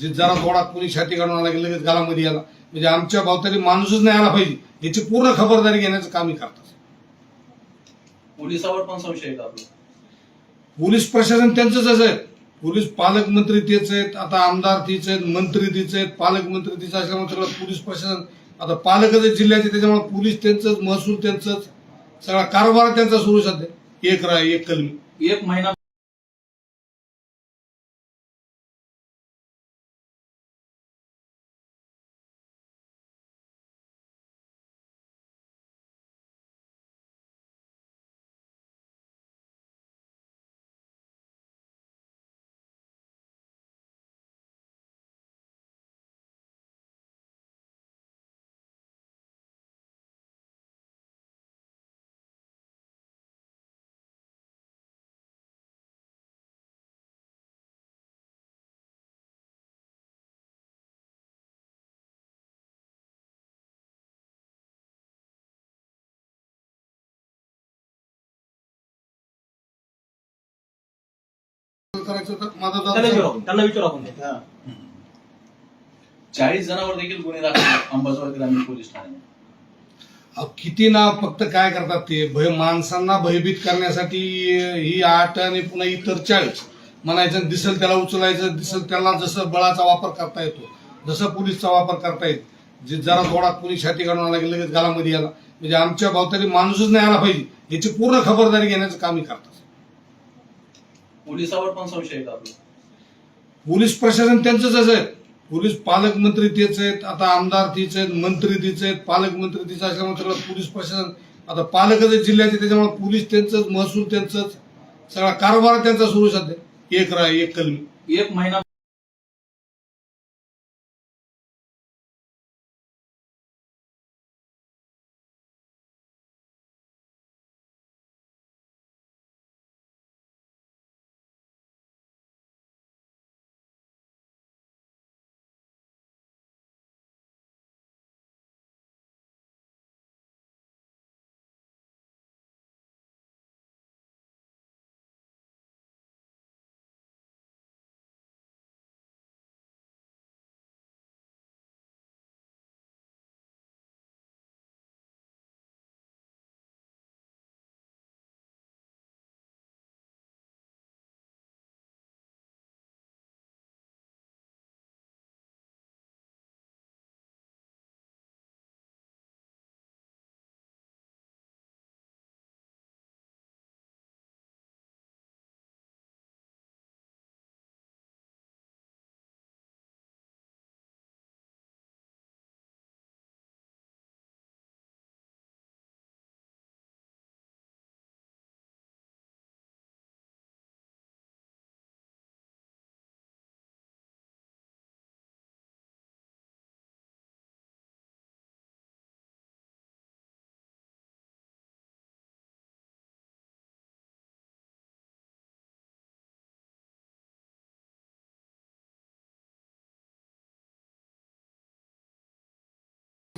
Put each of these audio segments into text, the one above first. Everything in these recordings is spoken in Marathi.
जे जरा थोडा कोणी छाती काढून आला की लगेच गालामध्ये याला. म्हणजे आमच्या भावतारी माणूसच नाही आला पाहिजे. याची पूर्ण खबरदारी घेण्याचं काम हे करतात. पोलिसावर पण संशय आहे आपला? पोलीस प्रशासन त्यांचंच आहे. पोलीस पालकमंत्री तेच आहेत. आता आमदार तीच आहेत मंत्री तीच आहेत पालकमंत्री तीच असल्यामुळे सगळं पोलीस प्रशासन. आता पालकच आहेत जिल्ह्याचे त्याच्यामुळे पोलीस त्यांचंच महसूल त्यांचंच. सगळा कारभार त्यांचा सुरू सध्या. एक राय एक कलमी. एक महिना करायचं तर माझा त्यांना जबाब विचारू त्यांना विचारू आपण. चाळीस जणांवर देखील गुन्हे दाखल आहेत. अंबाजोगाई ग्रामीण पोलीस अहो, किती ना फक्त काय करतात ते? भय माणसांना भयभीत करण्यासाठी ही आठ आणि पुन्हा इतर चाळीस. म्हणायचं दिसल त्याला उचलायचं दिसल त्याला जसं बळाचा वापर करता येतो जसं पोलीसचा वापर करता येत जे जरा थोडा कोणी छाती काढून आला की लगेच गालामध्ये याला. म्हणजे आमच्या भावतारी माणूसच नाही आला पाहिजे. याची पूर्ण खबरदारी घेण्याचं काम हे करतात. पोलिसावर पण संशय आहे का आपला? पोलीस प्रशासन त्यांचंच आहे पोलीस पालकमंत्री तेच आहेत आता आमदार तीच आहेत मंत्री तीच आहेत पालकमंत्री तीच असल्यामुळे सगळं पोलीस प्रशासन आता पालकच आहेत जिल्ह्याचे त्याच्यामुळे पोलीस त्यांचंच महसूल त्यांचंच सगळा कारभार त्यांचा सुरू सध्या. एक राय एक कलमी. एक महिना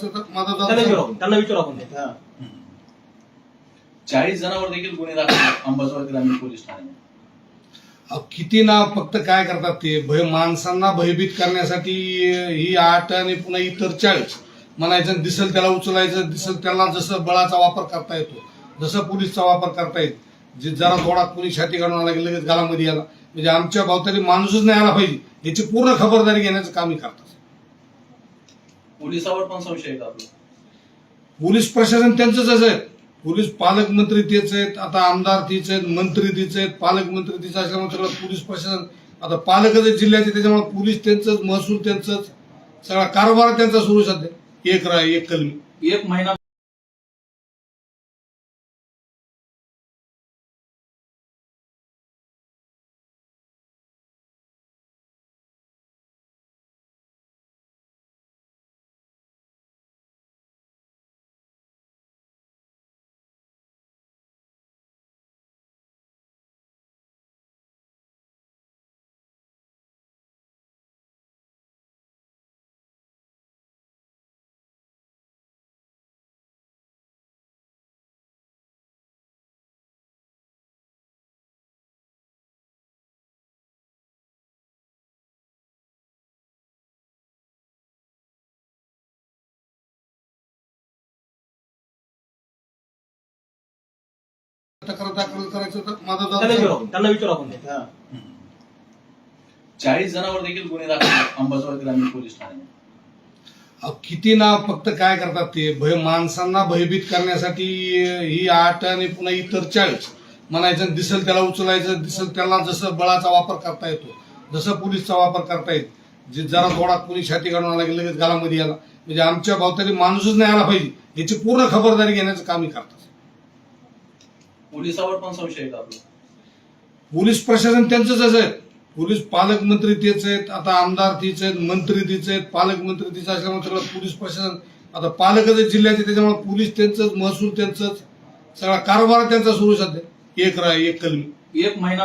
त्यांना जबाब विचारू त्यांना विचारू आपण. चाळीस जणांवर देखील गुन्हे दाखल आहेत. अंबाजोगाई ग्रामीण पोलीस अहो, किती ना फक्त काय करतात ते? भय माणसांना भयभीत करण्यासाठी ही आठ आणि पुन्हा इतर चाळीस. म्हणायचं दिसल त्याला उचलायचं दिसल त्याला जसं बळाचा वापर करता येतो जसं पोलीसचा वापर करता येत जे जरा थोडा कोणी छाती काढून आला की लगेच गालामध्ये याला. म्हणजे आमच्या भावतारी माणूसच नाही आला पाहिजे. याची पूर्ण खबरदारी घेण्याचं काम हे करतात. पोलिसावर पण संशय आहे का आपला? पोलीस प्रशासन त्यांचंच आहे पोलीस पालकमंत्री तेच आहेत आता आमदार तीच आहेत मंत्री तीच आहेत पालकमंत्री तीच असल्यामुळे सगळं पोलीस प्रशासन आता पालकच आहेत जिल्ह्याचे त्याच्यामुळे पोलीस त्यांचंच महसूल त्यांचंच सगळा कारभार त्यांचा सुरू सध्या. एक राय एक कलमी. एक महिना तक्रार दाखल करायचं तर माझा त्यांना विचारू आपण. त्यांना विचारू आपण. ते. हा. चाळीस जणांवर देखील गुन्हे दाखल आहेत अंबाजोगाई ग्रामीण पोलीस अहो, किती ना फक्त काय करतात ते? भय माणसांना भयभीत करण्यासाठी ही आठ आणि पुन्हा इतर चाळीस. म्हणायचं दिसल त्याला उचलायचं दिसल त्याला जसं बळाचा वापर करता येतो जसं पोलीसचा वापर करता येत. जे जरा थोडा कोणी छाती काढून आला की लगेच गालामध्ये आला म्हणजे आमच्या भावताली माणूसच नाही आला पाहिजे. याची पूर्ण खबरदारी घेण्याचं कामही करतात. पोलिसावर पण संशय आहे आपला. पोलीस प्रशासन त्यांचंच आहे पोलीस पालकमंत्री तेच आहेत आता आमदार तीच आहेत मंत्री तीच आहेत पालकमंत्री तीच असल्यामुळे सगळं पोलीस प्रशासन आता पालकच आहेत जिल्ह्याचे त्याच्यामुळे पोलीस त्यांचंच महसूल त्यांचंच सगळा कारभार त्यांचा सुरू आहे सध्या. एक राय एक कलमी. एक महिना